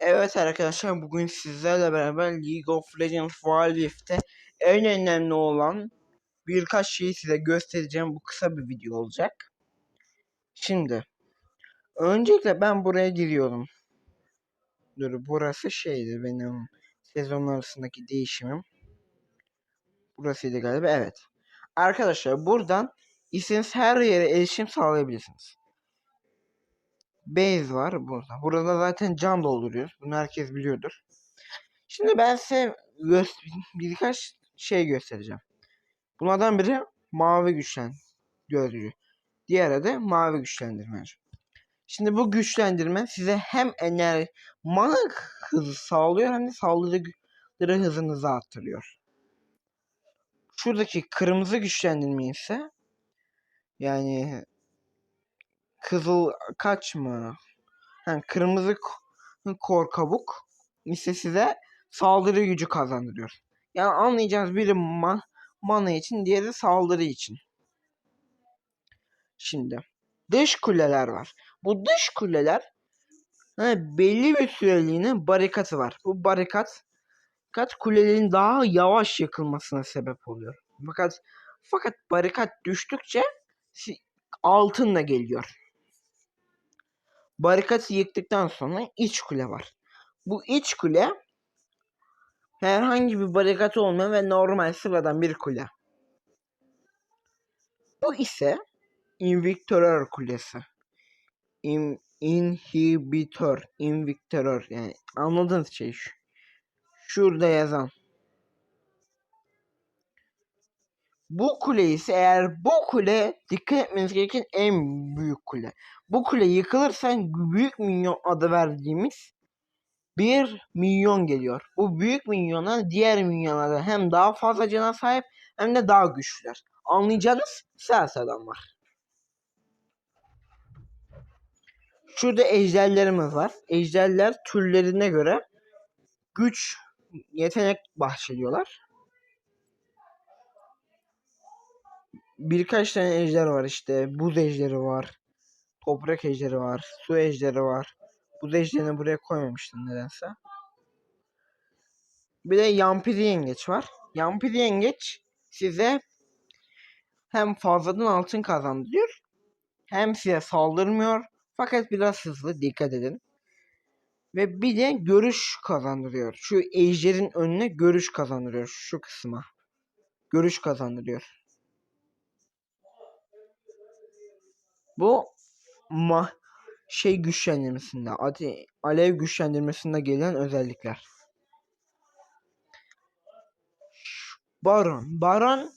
Evet arkadaşlar bugün sizlerle beraber League of Legends Wild Rift'te en önemli olan birkaç şeyi size göstereceğim. Bu kısa bir video olacak. Şimdi öncelikle ben buraya giriyorum. Dur burası şeydi benim sezon arasındaki değişimim. Burasıydı galiba evet. Arkadaşlar buradan istediğiniz her yere erişim sağlayabilirsiniz. Base var burada. Burada zaten can dolduruyoruz. Bunu herkes biliyordur. Şimdi ben size birkaç şey göstereceğim. Bunlardan biri mavi güçlen gözlüğü. Diğeri de mavi güçlendirme. Şimdi bu güçlendirme size hem enerji mana hızı sağlıyor hem de saldırı hızınızı arttırıyor. Şuradaki kırmızı güçlendirme ise yani kızıl kaç mı? Yani kırmızı kor kabuk ise size saldırı gücü kazandırıyor. Yani anlayacağınız biri ma mana için diğeri saldırı için. Şimdi dış kuleler var. Bu dış kuleler he, belli bir süreliğine barikatı var. Bu barikat kat kulelerin daha yavaş yakılmasına sebep oluyor. Fakat fakat barikat düştükçe altınla geliyor. Barikatı yıktıktan sonra iç kule var. Bu iç kule herhangi bir barikat olmayan ve normal sıradan bir kule. Bu ise Invictoror kulesi. In, inhibitor, invictoror yani anladığınız şey şu. Şurada yazan. Bu kule ise eğer bu kule dikkat etmeniz gereken en büyük kule. Bu kule yıkılırsa büyük minyon adı verdiğimiz bir milyon geliyor. Bu büyük minyona diğer minyonlardan hem daha fazla cana sahip hem de daha güçlüler. Anlayacağınız Selsadam var. Şurada ejderlerimiz var. Ejderler türlerine göre güç, yetenek bahşediyorlar. Birkaç tane ejder var işte. Buz ejderi var. Toprak ejderi var. Su ejderi var. Buz ejderini buraya koymamıştım nedense. Bir de yampiri yengeç var. Yampiri yengeç size hem fazladan altın kazandırıyor hem size saldırmıyor fakat biraz hızlı dikkat edin. Ve bir de görüş kazandırıyor. Şu ejderin önüne görüş kazandırıyor şu kısma. Görüş kazandırıyor. Bu ma şey güçlendirmesinde, adı alev güçlendirmesinde gelen özellikler. Baron. Baron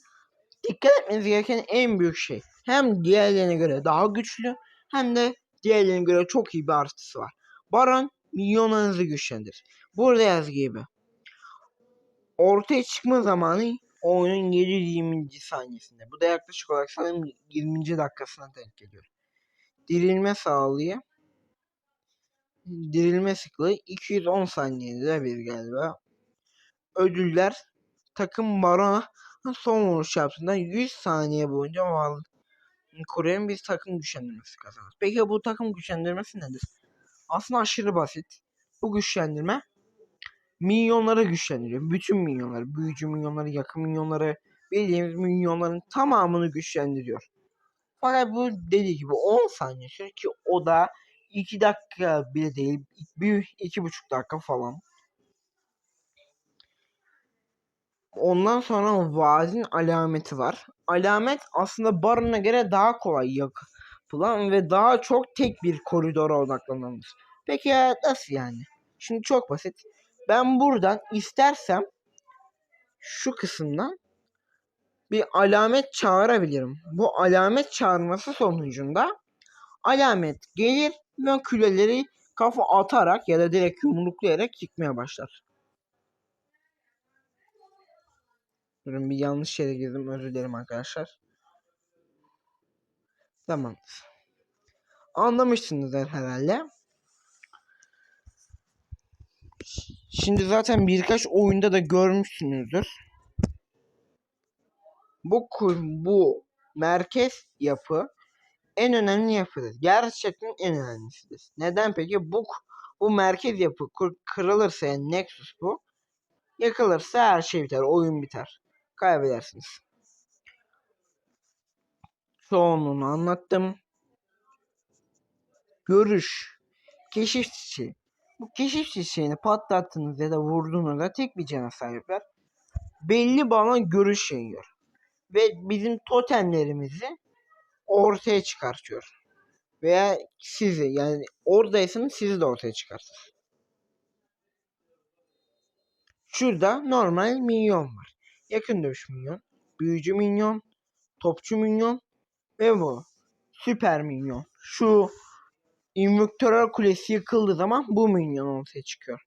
dikkat etmeniz gereken en büyük şey. Hem diğerlerine göre daha güçlü hem de diğerlerine göre çok iyi bir artısı var. Baron milyonlarınızı güçlendirir. Burada yaz gibi. Ortaya çıkma zamanı oyunun 720. saniyesinde. Bu da yaklaşık olarak sanırım 20. dakikasına denk geliyor dirilme sağlıyor. Dirilme sıklığı 210 saniyede bir galiba. Ödüller takım barona son vuruş yaptığında 100 saniye boyunca varlığı koruyan bir takım güçlendirmesi kazanır. Peki bu takım güçlendirmesi nedir? Aslında aşırı basit. Bu güçlendirme milyonları güçlendiriyor. Bütün milyonları, büyücü milyonları, yakın milyonları, bildiğimiz milyonların tamamını güçlendiriyor. Fakat bu dediği gibi 10 saniye sürüyor ki o da 2 dakika bile değil. Bir, iki buçuk dakika falan. Ondan sonra vaazin alameti var. Alamet aslında barına göre daha kolay yapılan ve daha çok tek bir koridora odaklanılmış. Peki ya nasıl yani? Şimdi çok basit. Ben buradan istersem şu kısımdan bir alamet çağırabilirim. Bu alamet çağırması sonucunda alamet gelir ve küleleri kafa atarak ya da direkt yumruklayarak yıkmaya başlar. Durun bir yanlış yere girdim özür dilerim arkadaşlar. Tamam. Anlamışsınızdır herhalde. Şimdi zaten birkaç oyunda da görmüşsünüzdür bu bu merkez yapı en önemli yapıdır. Gerçekten en önemlisidir. Neden peki? Bu Bu merkez yapı kır- kırılırsa yani Nexus bu. Yakılırsa her şey biter. Oyun biter. Kaybedersiniz. Çoğunluğunu anlattım. Görüş. Keşif çiçeği. Bu keşif çiçeğini patlattığınız ya da vurduğunuzda tek bir cana sahipler. Belli bana görüş yayıyor. Ve bizim totemlerimizi ortaya çıkartıyor. Veya sizi yani oradaysanız sizi de ortaya çıkartır. Şurada normal minyon var. Yakın dövüş minyon, büyücü minyon, topçu minyon ve bu süper minyon. Şu invüktörel kulesi yıkıldığı zaman bu minyon ortaya çıkıyor.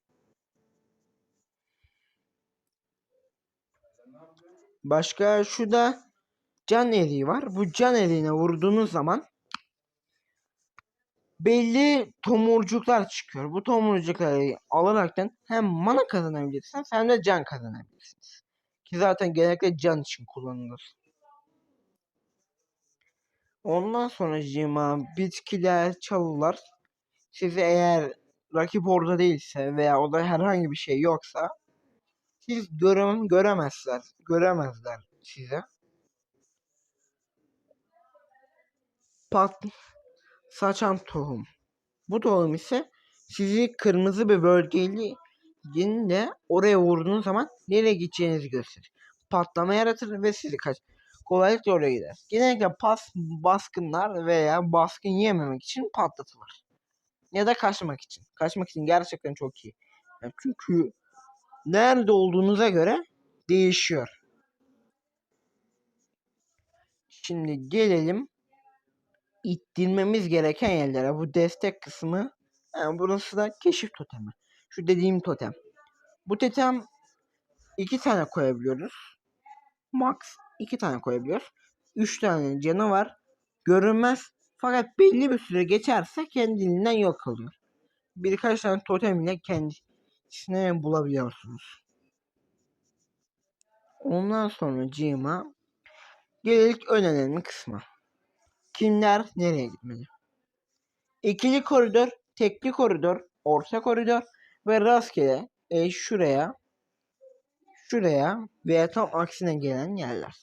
Başka şurada can eriği var. Bu can eriğine vurduğunuz zaman belli tomurcuklar çıkıyor. Bu tomurcukları alaraktan hem mana kazanabilirsiniz hem de can kazanabilirsiniz. Ki zaten genellikle can için kullanılır. Ondan sonra cima bitkiler, çalılar sizi eğer rakip orada değilse veya orada herhangi bir şey yoksa siz görem göremezler. Göremezler size. Pat saçan tohum. Bu tohum ise sizi kırmızı bir bölgeyle de oraya vurduğunuz zaman nereye gideceğinizi gösterir. Patlama yaratır ve sizi kaç kolaylıkla oraya gider. Genellikle pas baskınlar veya baskın yememek için patlatılır. Ya da kaçmak için. Kaçmak için gerçekten çok iyi. Yani çünkü nerede olduğunuza göre değişiyor. Şimdi gelelim ittirmemiz gereken yerlere. Bu destek kısmı yani burası da keşif totemi. Şu dediğim totem. Bu totem iki tane koyabiliyoruz. Max iki tane koyabiliyoruz. Üç tane canı var. Görünmez. Fakat belli bir süre geçerse kendiliğinden yok oluyor. Birkaç tane totem ile kendisine bulabiliyorsunuz. Ondan sonra cima gelelim en önemli kısma. Kimler nereye gitmeli? İkili koridor, tekli koridor, orta koridor ve rastgele e, şuraya şuraya veya tam aksine gelen yerler.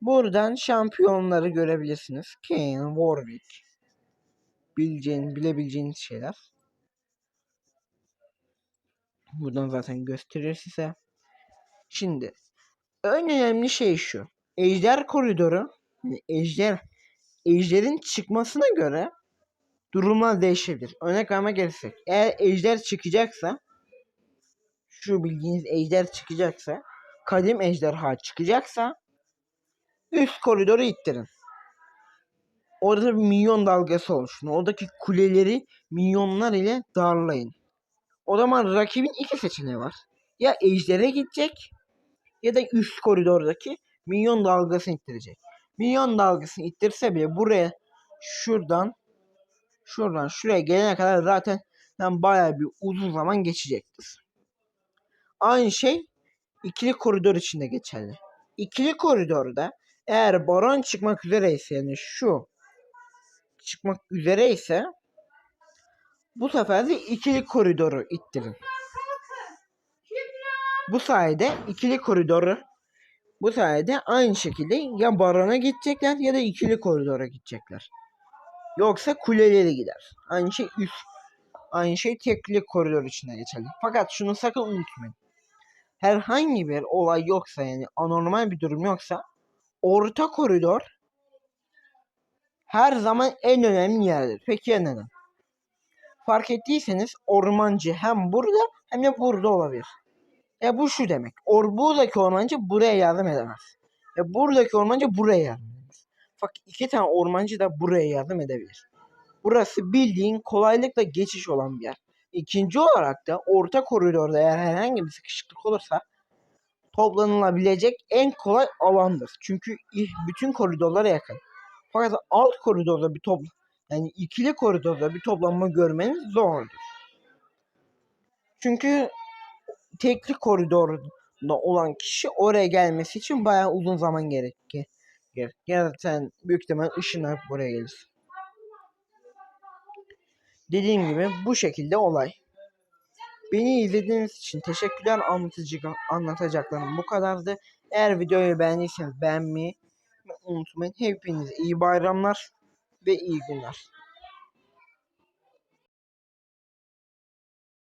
Buradan şampiyonları görebilirsiniz. Kane, Warwick. Bileceğin, bilebileceğiniz şeyler. Buradan zaten gösterir size. Şimdi en önemli şey şu. Ejder koridoru yani ejder ejderin çıkmasına göre durumlar değişebilir. Örnek vermek gereksek. Eğer ejder çıkacaksa şu bildiğiniz ejder çıkacaksa kadim ejderha çıkacaksa üst koridoru ittirin. Orada bir milyon dalgası oluşsun. Oradaki kuleleri milyonlar ile darlayın. O zaman rakibin iki seçeneği var. Ya ejdere gidecek ya da üst koridordaki milyon dalgasını ittirecek. Milyon dalgasını ittirse bile buraya şuradan şuradan şuraya gelene kadar zaten bayağı bir uzun zaman geçecektir. Aynı şey ikili koridor içinde geçerli. İkili koridorda eğer baron çıkmak üzereyse yani şu çıkmak üzereyse bu sefer de ikili koridoru ittirin. Bu sayede ikili koridoru bu sayede aynı şekilde ya barona gidecekler ya da ikili koridora gidecekler. Yoksa kuleleri gider. Aynı şey üst aynı şey tekli koridor içinde geçerli. Fakat şunu sakın unutmayın. Herhangi bir olay yoksa yani anormal bir durum yoksa orta koridor her zaman en önemli yerdir. Peki ya neden? Fark ettiyseniz ormancı hem burada hem de burada olabilir. E bu şu demek. Or buradaki ormancı buraya yardım edemez. E buradaki ormancı buraya yardım edemez. Fakat iki tane ormancı da buraya yardım edebilir. Burası bildiğin kolaylıkla geçiş olan bir yer. İkinci olarak da orta koridorda eğer herhangi bir sıkışıklık olursa toplanılabilecek en kolay alandır. Çünkü bütün koridorlara yakın. Fakat alt koridorda bir topla yani ikili koridorda bir toplanma görmeniz zordur. Çünkü tekli koridorda olan kişi oraya gelmesi için bayağı uzun zaman gerekir. Zaten büyük ihtimal ışınlar buraya gelir. Dediğim gibi bu şekilde olay. Beni izlediğiniz için teşekkürler anlatıcı anlatacaklarım bu kadardı. Eğer videoyu beğendiyseniz beğenmeyi unutmayın. Hepinize iyi bayramlar ve iyi günler.